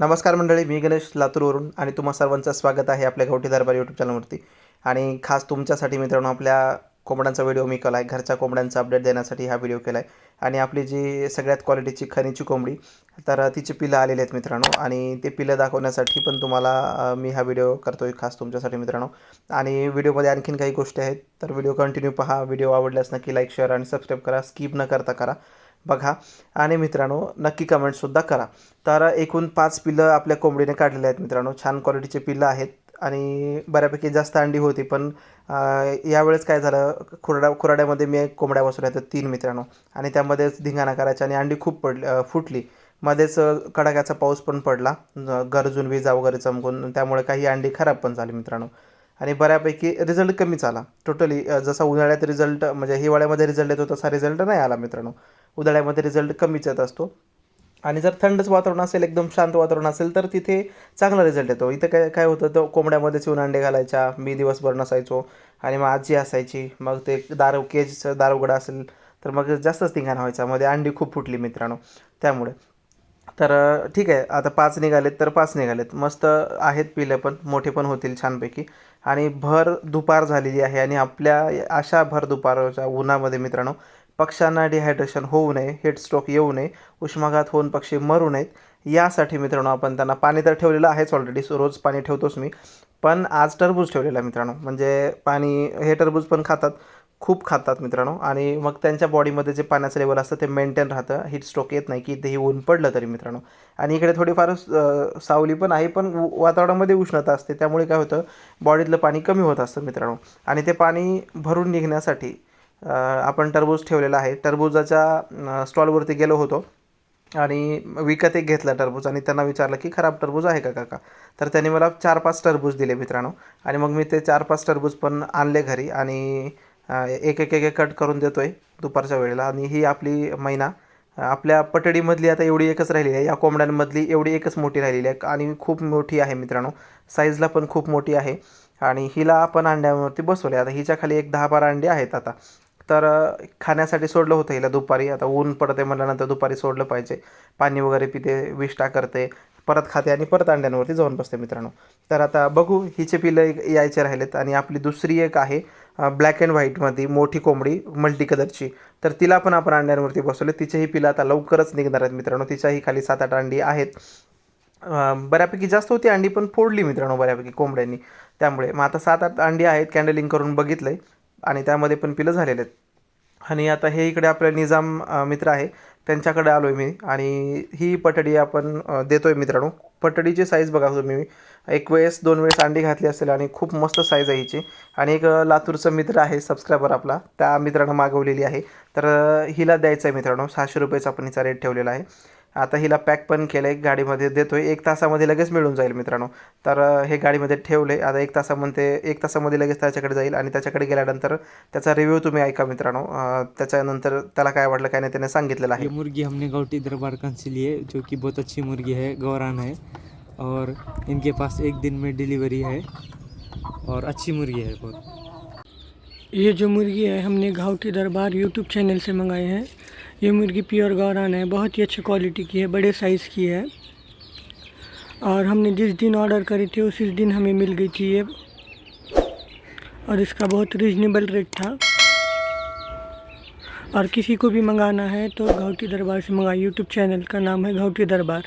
नमस्कार मंडळी मी गणेश लातूरवरून आणि तुम्हा सर्वांचं स्वागत आहे आपल्या गवठी दरबार यूट्यूब चॅनलवरती आणि खास तुमच्यासाठी मित्रांनो आपल्या कोंबड्यांचा व्हिडिओ मी केला आहे घरच्या कोंबड्यांचा अपडेट देण्यासाठी हा व्हिडिओ केला आहे आणि आपली जी सगळ्यात क्वालिटीची खनीची कोंबडी तर तिची पिलं आलेली आहेत मित्रांनो. आणि ते पिलं दाखवण्यासाठी पण तुम्हाला मी हा व्हिडिओ करतो आहे खास तुमच्यासाठी मित्रांनो. आणि व्हिडिओमध्ये आणखीन काही गोष्टी आहेत तर व्हिडिओ कंटिन्यू पहा. व्हिडिओ आवडल्यास नक्की लाईक शेअर आणि सबस्क्राईब करा. स्किप न करता करा. बघा. आणि मित्रांनो नक्की कमेंटसुद्धा करा. तर एकूण पाच पिल्लं आपल्या कोंबडीने काढलेले आहेत मित्रांनो. छान क्वालिटीचे पिल्लं आहेत आणि बऱ्यापैकी जास्त अंडी होती पण यावेळेस काय झालं? खुरडा खुराड्यामध्ये मी एक कोंबड्या बसवल्या तर तीन मित्रांनो. आणि त्यामध्येच धिंगाणा करायचा आणि अंडी खूप पडली फुटली. मध्येच कडाक्याचा पाऊस पण पडला. गरजून विजा वगैरे चमकून त्यामुळे काही अंडी खराब पण झाली मित्रांनो. आणि बऱ्यापैकी रिझल्ट कमीच आला. टोटली जसा उन्हाळ्यात रिझल्ट म्हणजे हिवाळ्यामध्ये रिझल्ट येतो तसा रिझल्ट नाही आला मित्रांनो. उन्हाळ्यामध्ये रिझल्ट कमीच येत असतो. आणि जर थंडच वातावरण असेल एकदम शांत वातावरण असेल तर तिथे चांगला रिझल्ट येतो. इथं काय काय होतं तर कोंबड्यामध्येच येऊन अंडे घालायच्या मी दिवसभर नसायचो आणि मग आजी असायची मग ते दार केज दार उघडा असेल तर मग जास्तच धिंगाणा व्हायचा. मध्ये अंडी खूप फुटली मित्रांनो. त्यामुळे तर ठीक आहे. आता पाच निघालेत तर पाच निघालेत. मस्त आहेत पिलं पण. मोठे पण होतील छानपैकी. आणि भर दुपार झालेली आहे आणि आपल्या अशा भर दुपारच्या उन्हामध्ये मित्रांनो पक्ष्यांना डिहायड्रेशन होऊ नये हेडस्ट्रोक येऊ नये उष्माघात होऊन पक्षी मरू नयेत यासाठी मित्रांनो आपण त्यांना पाणी तर ठेवलेलं आहेच ऑलरेडी रोज पाणी ठेवतोच मी. पण आज टरबूज ठेवलेला मित्रांनो. म्हणजे पाणी हे टरबूज पण खातात. खूप खातात मित्रांनो. आणि मग त्यांच्या बॉडीमध्ये जे पाण्याचं लेवल असतं ते मेंटेन राहतं. हीट स्ट्रोक येत नाही की तेही ऊन पडलं तरी मित्रांनो. आणि इकडे थोडीफार सावली पण आहे पण वातावरणामध्ये उष्णता असते. त्यामुळे काय होतं बॉडीतलं पाणी कमी होत असतं मित्रांनो. आणि ते पाणी भरून निघण्यासाठी आपण टरबूज ठेवलेला आहे. टरबूजाच्या स्टॉलवरती गेलो होतो. आणि विकत एक घेतला टरबूज आणि त्यांना विचारलं की खराब टरबूज आहे का काका? तर त्यांनी मला चार पाच टरबूज दिले मित्रांनो. आणि मग मी ते चार पाच टरबूज पण आणले घरी. आणि एक एक एक कट करून देतो आहे दुपारच्या वेळेला. आणि ही आपली मैना आपल्या पटडीमधली आता एवढी एकच राहिलेली आहे. या कोंबड्यांमधली एवढी एकच मोठी राहिलेली आहे. आणि खूप मोठी आहे मित्रांनो. साईजला पण खूप मोठी आहे. आणि हिला आपण अंड्यावरती बसवले आता हिच्या खाली एक दहा बारा अंडी आहेत आता. तर खाण्यासाठी सोडलं होतं हिला दुपारी. आता ऊन पडते म्हटल्यानंतर दुपारी सोडलं पाहिजे. पाणी वगैरे पिते विष्टा करते. परत खाते आणि परत अंड्यांवरती जाऊन बसते मित्रांनो. तर आता बघू हिचे पिलं एक यायचे राहिलेत आणि आपली दुसरी एक आहे ब्लॅक अँड व्हाईटमध्ये मोठी कोंबडी मल्टी कलरची तर तिला पण आपण अंड्यांवरती बसवले. तिचेही पिलं आता लवकरच निघणार आहेत मित्रांनो. तिच्याही खाली सात आठ अंडी आहेत. बऱ्यापैकी जास्त होती अंडी पण फोडली मित्रांनो बऱ्यापैकी कोंबड्यांनी. त्यामुळे मग आता सात आठ अंडी आहेत कॅन्डलिंग करून बघितलं आहे आणि त्यामध्ये पण पिलं झालेले आहेत. आणि आता हे इकडे आपलं निजाम मित्र आहे. त्यांच्याकडे आलो आहे मी आणि ही पटडी आपण देतो आहे मित्रांनो. पटडीची साईज बघा तुम्ही. एक वेळेस दोन वेळेस अंडी घातली असेल आणि खूप मस्त साईज आहे हिची. आणि एक लातूरचं लातूरचा मित्र आहे सबस्क्रायबर आपला. त्या मित्रानं मागवलेली आहे. तर हिला द्यायचं आहे मित्रांनो. सहाशे रुपयेचा आपण हिचा रेट ठेवलेला आहे. आता हिला पॅक पण केलं आहे गाडीमध्ये देतो आहे एक तासामध्ये लगेच मिळून जाईल मित्रांनो. तर हे गाडीमध्ये ठेवले आता एक तासामध्ये एक तासामध्ये लगेच त्याच्याकडे जाईल आणि त्याच्याकडे गेल्यानंतर त्याचा रिव्ह्यू तुम्ही ऐका मित्रांनो. त्याच्यानंतर त्याला काय वाटलं काय नाही त्याने सांगितलेलं आहे. मुर्गी हमने गौटी दरबार खान से ली है जो कि बहुत अच्छी मुर्गी है गौरान है. और इनके पास एक दिन में डिलीवरी है. और अच्छी मुर्गी है बहुत. ये जो मुर्गी है हमने घावटी दरबार यूट्यूब चैनल से मंगाए हैं. ये मुर्गी प्योर गौरान है, बहुत ही अच्छी क्वालिटी की है, बड़े साइज़ की है। और हमने जिस दिन ऑर्डर करी थी, उसी दिन हमें मिल गई थी ये। और इसका बहुत रिजनेबल रेट था। और किसी को भी मंगाना है तो घावटी दरबार से मंगाए यूट्यूब चैनल का नाम है घावटी दरबार